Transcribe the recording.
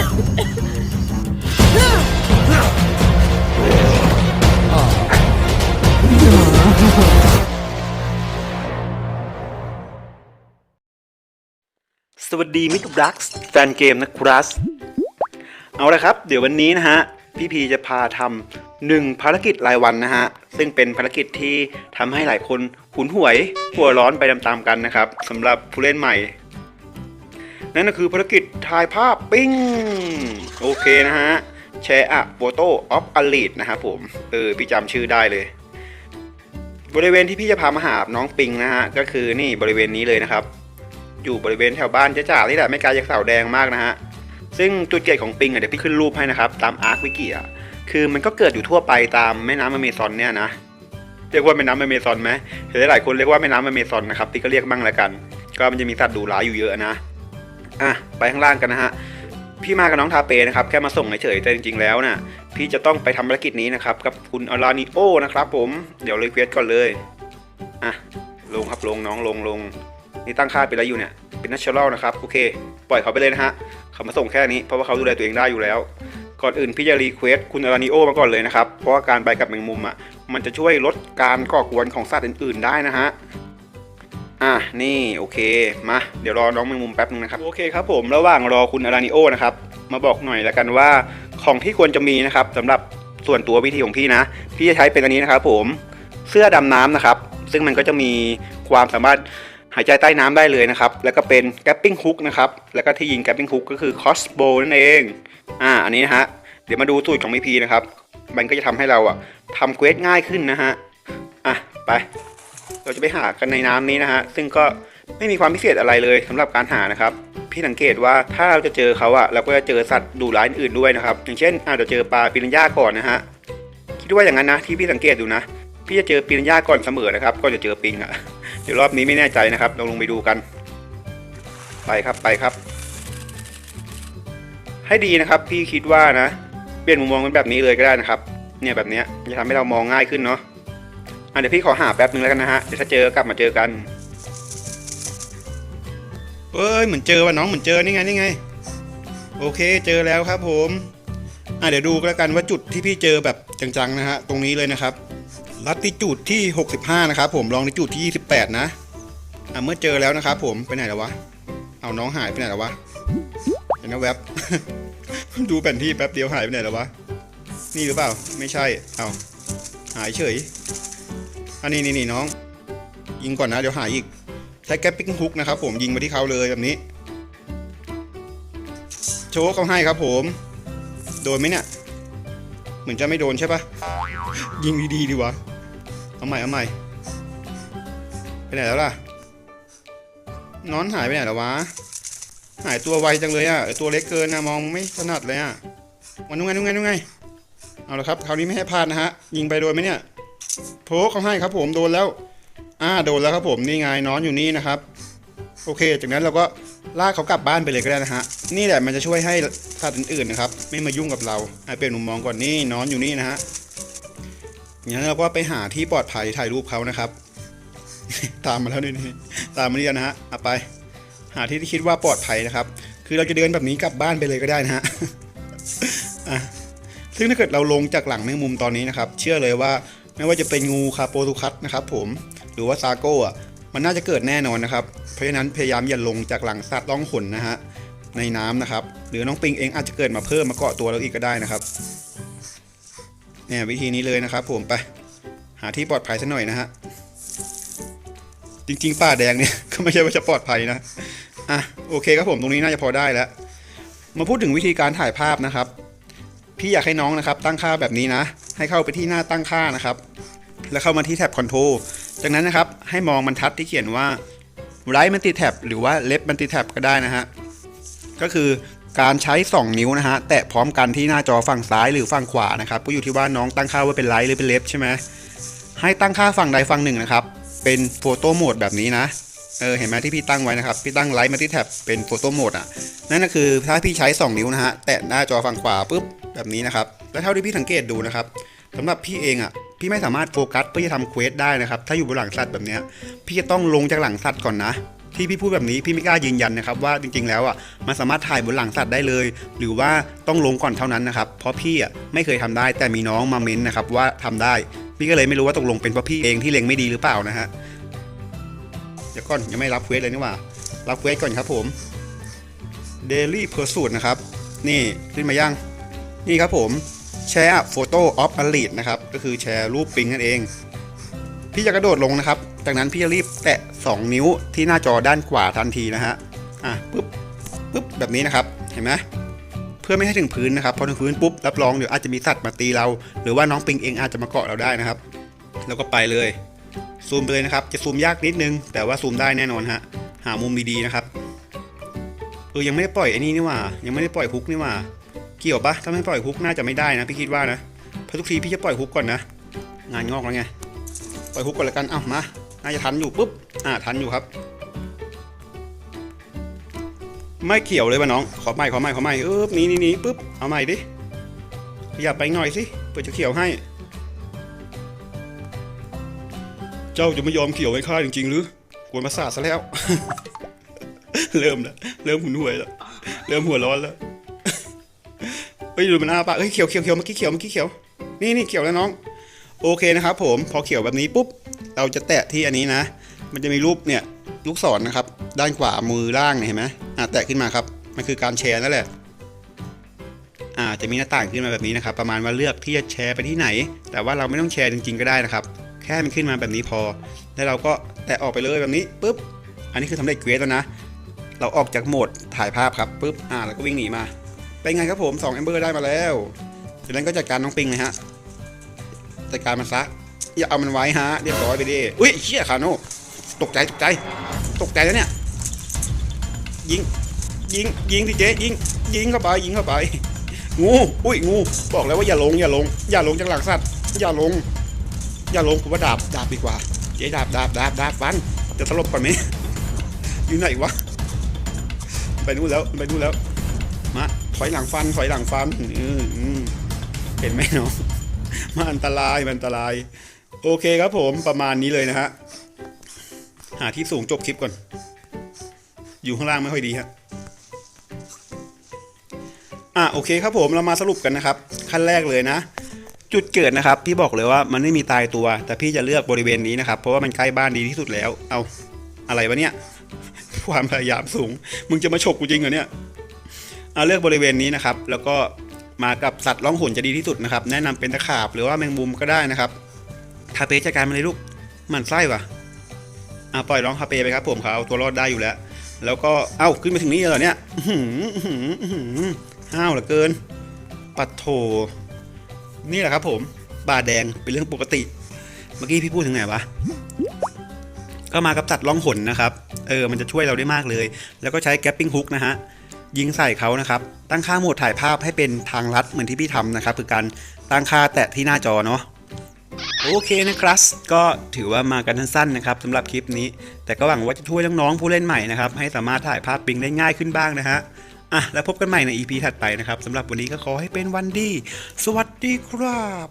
สวัสดีมิตรรักส์แฟนเกมนะครับเอาละครับ เดี๋ยววันนี้นะฮะ พี่พีจะพาทำหนึ่งภารกิจรายวันนะฮะ ซึ่งเป็นภารกิจที่ทำให้หลายคนหุนหวยหัวร้อนไปตามๆกันนะครับสำหรับผู้เล่นใหม่ นั่นก็คือภารกิจถ่ายภาพปิ้ง โอเคนะฮะแชร์อะโฟโต้ออฟอลีดนะครับผม เออ พี่จำชื่อได้เลย บริเวณที่พี่จะพามาหาน้องปิงนะฮะ ก็คือนี่บริเวณนี้เลยนะครับ อยู่บริเวณแถวบ้านเจ๊จ่านี่แหละไม่ไกลจากเสาแดงมากนะฮะ ซึ่งจุดเกิดของปิงอะเดี๋ยวพี่ขึ้นรูปให้นะครับ ตามอาร์ควิกิอะคือมันก็เกิดอยู่ทั่วไปตามแม่น้ำอเมซอนเนี่ยนะเรียกว่าแม่น้ำอเมซอนไหมเห็นหลายคนเรียกว่าแม่น้ำอเมซอนนะครับพี่ก็เรียกบ้างละกัน ก็มันจะมีสัตว์ดุร้ายอยู่เยอะนะ อะไปข้างล่างกันนะฮะพี่มากับน้องทาเปนะครับแค่มาส่งเฉยๆแต่จริงๆแล้วน่ะพี่จะต้องไปทำภารกิจนี้นะครับกับคุณอลานิโอนะครับผมเดี๋ยวเลยเควสก่อนเลยอะลงครับลงน้องลงลงนี่ตั้งค่าเป็นอะไรอยู่เนี่ยเป็น natural นะครับโอเค ปล่อยเขาไปเลยนะฮะเขามาส่งแค่นี้เพราะว่าเขาดูแลตัวเองได้อยู่แล้ว ก่อนอื่นพี่จะรีเควสคุณอารานิโอมาก่อนเลยนะครับเพราะว่าการไปกับแมงมุมอะมันจะช่วยลดการก่อกวนของสัตว์อื่น ๆ ได้นะฮะ อะนี่โอเคมาเดี๋ยวรอน้องแมงมุมแป๊บนึงนะครับโอเคครับผมระหว่างรอคุณอารานิโอนะครับมาบอกหน่อยล้วกันว่าของที่ควรจะมีนะครับสำหรับส่วนตัววิธีของพี่นะพี่จะใช้เป็นอันนี้นะครับผมเสื้อดำน้ำนะครับ ซึ่งมันก็จะมีความสามารถหายใจใต้น้ำได้เลยนะครับ แล้วก็เป็นแกปปิ้งฮุกนะครับ แล้วก็ที่ยิงแกปปิ้งฮุกก็คือคอสโบนั่นเอง อ่า อันนี้นะฮะ เดี๋ยวมาดูสูตรของพีพีนะครับ มันก็จะทำให้เราอะทำเควสง่ายขึ้นนะฮะ อะ ไป เราจะไปหากันในน้ำนี้นะฮะ ซึ่งก็ไม่มีความพิเศษอะไรเลยสำหรับการหานะครับ พี่สังเกตว่าถ้าเราจะเจอเขาอะเราก็จะเจอสัตว์ดุร้ายอื่นด้วยนะครับ อย่างเช่นอาจจะเจอปลาปิรันย่าก่อนนะฮะ คิดว่าอย่างนั้นนะที่พี่สังเกตดูนะ พี่จะเจอปิรันย่าก่อนเสมอนะครับ ก็จะเจอปิงอะเดี๋ยวรอบนี้ไม่แน่ใจนะครับเราลงไปดูกัน ไปครับไปครับ ให้ดีนะครับ พี่คิดว่านะ เปลี่ยนมุมมองเป็นแบบนี้เลยก็ได้นะครับ เนี่ยแบบนี้จะทำให้เรามองง่ายขึ้นเนาะ เดี๋ยวพี่ขอหาแป๊บนึงแล้วกันนะฮะ เดี๋ยวถ้าเจอกลับมาเจอกัน เอ้ยเหมือนเจอว่ะน้องเหมือนเจอนี่ไงนี่ไง โอเคเจอแล้วครับผม อะเดี๋ยวดูแล้วกันว่าจุดที่พี่เจอแบบจังๆนะฮะตรงนี้เลยนะครับ ลัติจูดที่ 65 นะครับผมลองในจุดที่ 28 นะ อะเมื่อเจอแล้วนะครับผมไปไหนแล้ววะ เอาน้องหายไปไหนแล้ววะเห็นนะแวบดูแผนที่แป๊บเดียวหายไปไหนแล้ววะ นี่หรือเปล่า ไม่ใช่ เอาหายเฉย อันนี้นี่นี่น้อง ยิงก่อนนะ เดี๋ยวหายอีก ใช้แก๊ปปิ้งฮุกนะครับ ผมยิงมาที่เขาเลยแบบนี้ โชว์เขาให้ครับผม โดนไหมเนี่ย เหมือนจะไม่โดนใช่ปะยิงดีๆดีวะ เอาใหม่เอาใหม่ไปไหนแล้วล่ะ นอนหายไปไหนแล้ววะ หายตัวไวจังเลยอะ่ะ ตัวเล็กเกินนะมองไม่ถนัดเลยอะ่ะวันนู้นไงนู้นไงนู้นไง เอาละครับ คราวนี้ไม่ให้พลาดนะฮะ ยิงไปโดนไหมเนี่ย โพกเขาให้ครับผมโดนแล้ว อ่าโดนแล้วครับผมนี่ไงนอนอยู่นี่นะครับ โอเค จากนั้นเราก็ลากเขากลับบ้านไปเลยก็ได้นะฮะนี่แหละมันจะช่วยให้สัตว์อื่นๆนะครับไม่มายุ่งกับเราให้เปลี่ยนมุมมองก่อนนี่นอนอยู่นี่นะฮะงั้นเราก็ไปหาที่ปลอดภัยถ่ายรูปเขานะครับ ตามมาแล้วนี่ตามมาเรียนนะฮะเอาไป หาที่ที่คิดว่าปลอดภัยนะครับ คือเราจะเดินแบบนี้กลับบ้านไปเลยก็ได้นะฮะอะซึ่งถ้าเกิดเราลงจากหลังแมงมุมตอนนี้นะครับ เชื่อเลยว่า ไม่ว่าจะเป็นงูคาโปตุคัสนะครับผมหรือว่าซาโก้อะมันน่าจะเกิดแน่นอนนะครับ เพราะฉะนั้นพยายามอย่าลงจากหลังสัตว์ล่องหนนะฮะในน้ำนะครับ หรือน้องปิงเองอาจจะเกิดมาเพิ่มมาเกาะตัวเราอีกก็ได้นะครับเนี่ยวิธีนี้เลยนะครับ ผมไป หาที่ปลอดภัยสักหน่อยนะฮะจริงๆป่าแดงเนี่ยก็ไม่ใช่ว่าจะปลอดภัยนะอะโอเคครับผมตรงนี้น่าจะพอได้แล้ว มาพูดถึงวิธีการถ่ายภาพนะครับ พี่อยากให้น้องนะครับ ตั้งค่าแบบนี้นะ ให้เข้าไปที่หน้าตั้งค่านะครับ แล้วเข้ามาที่แท็บคอนโทรลจากนั้นนะครับให้มองบรรทัดที่เขียนว่า right multi tab หรือว่า left multi tab ก็ได้นะฮะก็คือการใช้ 2 นิ้วนะฮะแตะพร้อมกันที่หน้าจอฝั่งซ้ายหรือฝั่งขวานะครับก็อยู่ที่ว่าน้องตั้งค่าว่าเป็นไลท์หรือเป็นเลฟใช่ไหมให้ตั้งค่าฝั่งใดฝั่งหนึ่งนะครับ เป็นโฟโต้โหมดแบบนี้นะเออเห็นไหมที่พี่ตั้งไว้นะครับ พี่ตั้งไลท์มาที่แท็บเป็นโฟโต้โหมดอะนั่นก็คือถ้าพี่ใช้ 2 นิ้วนะฮะแตะหน้าจอฝั่งขวาปุ๊บแบบนี้นะครับ แล้วเท่าที่พี่สังเกตดูนะครับ สำหรับพี่เองอะพี่ไม่สามารถโฟกัสเพื่อจะทำเควสได้นะครับ ถ้าอยู่บนหลังสัตว์แบบนี้พี่จะต้องลงจากหลังสัตว์ก่อนนะ ที่พี่พูดแบบนี้พี่ไม่กล้ายืนยันนะครับว่าจริงๆแล้วอะมันสามารถถ่ายบนหลังสัตว์ได้เลย หรือว่าต้องลงก่อนเท่านั้นนะครับ เพราะพี่อะไม่เคยทำได้แต่มีน้องมาเม้นนะครับว่าทำได้ พี่ก็เลยไม่รู้ว่าตกลงเป็นเพราะพี่เองที่เล็งไม่ดีหรือเปล่านะฮะเดี๋ยวก่อนยังไม่รับเควสเลยนี่ว่า รับเควสก่อนครับผม Daily Pursuit นะครับ นี่ขึ้นมายังนี่ครับผม แชร์ Photo of a lead นะครับ ก็คือแชร์รูปปิงนั่นเอง พี่จะกระโดดลงนะครับ จากนั้นพี่จะรีบแตะ 2 นิ้วที่หน้าจอด้านขวาทันทีนะฮะ อะปุ๊บปุ๊บแบบนี้นะครับ เห็นไหมเพื่อไม่ให้ถึงพื้นนะครับ พอถึงพื้นปุ๊บรับรองเดี๋ยวอาจจะมีสัตว์มาตีเรา หรือว่าน้องปิงเองอาจจะมาเกาะเราได้นะครับ แล้วก็ไปเลย ซูมไปเลยนะครับ จะซูมยากนิดนึง แต่ว่าซูมได้แน่นอนฮะ หามุมดีๆนะครับ เออยังไม่ได้ปล่อยไอ้นี่นี่ว่า ยังไม่ได้ปล่อยฮุกนี่ว่า เกี่ยวปะถ้าไม่ปล่อยฮุกน่าจะไม่ได้นะพี่คิดว่านะเพราะทุกทีพี่จะปล่อยฮุกก่อนนะ งานงอกแล้วไง ปล่อยฮุกก่อนล้วกัน เอ้ามา น่าจะทันอยู่ปุ๊บ อ่าทันอยู่ครับ ไม่เกี่ยวเลยว่ะน้อง ขอใหม่ขอใหม่ขอใหม่เออนี่นี่นี่ปุ๊บ เอาใหม่ดิ ขยับไปหน่อยสิเพื่อจะเขี่ยวให้ เจ้าจะไม่ยอมเขี่ยวให้ข้าจริงๆหรือกวนประสาทซะแล้ว เริ่มแล้ว เริ่มหุนหวยแล้ว เริ่มหัวร้อนแล้ว เฮ้ยดูมันอ้าปากเฮ้ยเขียวเขียวเขียวเมื่อกี้เขียวเมื่อกี้เขียวนี่นี่เขียวแล้วน้อง โอเคนะครับผมพอเขียวแบบนี้ปุ๊บเราจะแตะที่อันนี้นะ มันจะมีรูปเนี่ยลูกศรนะครับ ด้านขวามือล่างเนี่ยเห็นไหมอะแตะขึ้นมาครับมันคือการแชร์นั่นแหละอ่าจะมีหน้าต่างขึ้นมาแบบนี้นะครับ ประมาณว่าเลือกที่จะแชร์ไปที่ไหน แต่ว่าเราไม่ต้องแชร์จริงๆก็ได้นะครับ แค่มันขึ้นมาแบบนี้พอ แล้วเราก็แตะออกไปเลยแบบนี้ปุ๊บอันนี้คือสำเร็จเควสแล้วนะ เราออกจากโหมดถ่ายภาพครับปุ๊บอ่าแล้วก็วิ่งหนีมา เป็นไงครับผม2 a m b e r ได้มาแล้วจากนั้นก็จัดการน้องปิงเลยฮะจัดการมันซะอย่าเอามันไว้ฮะเรียบร้อยไปดิอุ้ยเชี่ยคาโน่ตกใจตกใจ ตกใจแล้วเนี่ย ยิง ยิง ยิงที่เจ๊ยิง ยิงเข้าไป ยิงเข้าไป งู อุ้ย งู บอกแล้วว่าอย่าลง อย่าลง อย่าลงจากหลังสัตว์ อย่าลง อย่าลงผมว่าดาบ ดาบดีกว่า เจ๊ดาบ ดาบ ดาบ ดาบฟัน จะสลบก่อนไหมอยู่ไหนวะ ไปนู่นแล้ว ไปนู่นแล้ว ถอยหลังฟันถอยหลังฟันอืมอืมเห็นไหมเนาะมันอันตรายมันอันตราย โอเคครับผมประมาณนี้เลยนะฮะหาที่สูงจบคลิปก่อน อยู่ข้างล่างไม่ค่อยดีฮะอะโอเคครับผมเรามาสรุปกันนะครับ ขั้นแรกเลยนะ จุดเกิดนะครับ พี่บอกเลยว่ามันไม่มีตายตัว แต่พี่จะเลือกบริเวณนี้นะครับ เพราะว่ามันใกล้บ้านดีที่สุดแล้ว เอาอะไรวะเนี่ย ความพยายามสูง มึงจะมาฉกกูจริงเหรอเนี่ย เอาเลือกบริเวณนี้นะครับ แล้วก็มากับสัตว์ร้องหุ่นจะดีที่สุดนะครับ แนะนำเป็นตะขาบหรือว่าแมงมุมก็ได้นะครับทาเปจัดการมาเลยลูกมันไส้ว่ะอะปล่อยร้องทาเปไปครับผมเขาเอาตัวรอดได้อยู่แล้ว แล้วก็เอ้าขึ้นมาถึงนี่เหรอเนี่ยห้าวเหลือเกิน ปัดโถนี่แหละครับผม บาแดงเป็นเรื่องปกติ เมื่อกี้พี่พูดถึงไหนวะก็มากับสัตว์ล่องหนนะครับ เออ มันจะช่วยเราได้มากเลย แล้วก็ใช้แกปปิ้งฮุกนะฮะ ยิงใส่เขานะครับ ตั้งค่าโหมดถ่ายภาพให้เป็นทางลัดเหมือนที่พี่ทำนะครับ คือการตั้งค่าแตะที่หน้าจอเนาะโอเคนะครับ ก็ถือว่ามากันสั้นๆนะครับสำหรับคลิปนี้ แต่ก็หวังว่าจะช่วยน้องๆผู้เล่นใหม่นะครับ ให้สามารถถ่ายภาพปิงได้ง่ายขึ้นบ้างนะฮะอะแล้วพบกันใหม่ใน EP ถัดไปนะครับสำหรับวันนี้ก็ขอให้เป็นวันดี สวัสดีครับ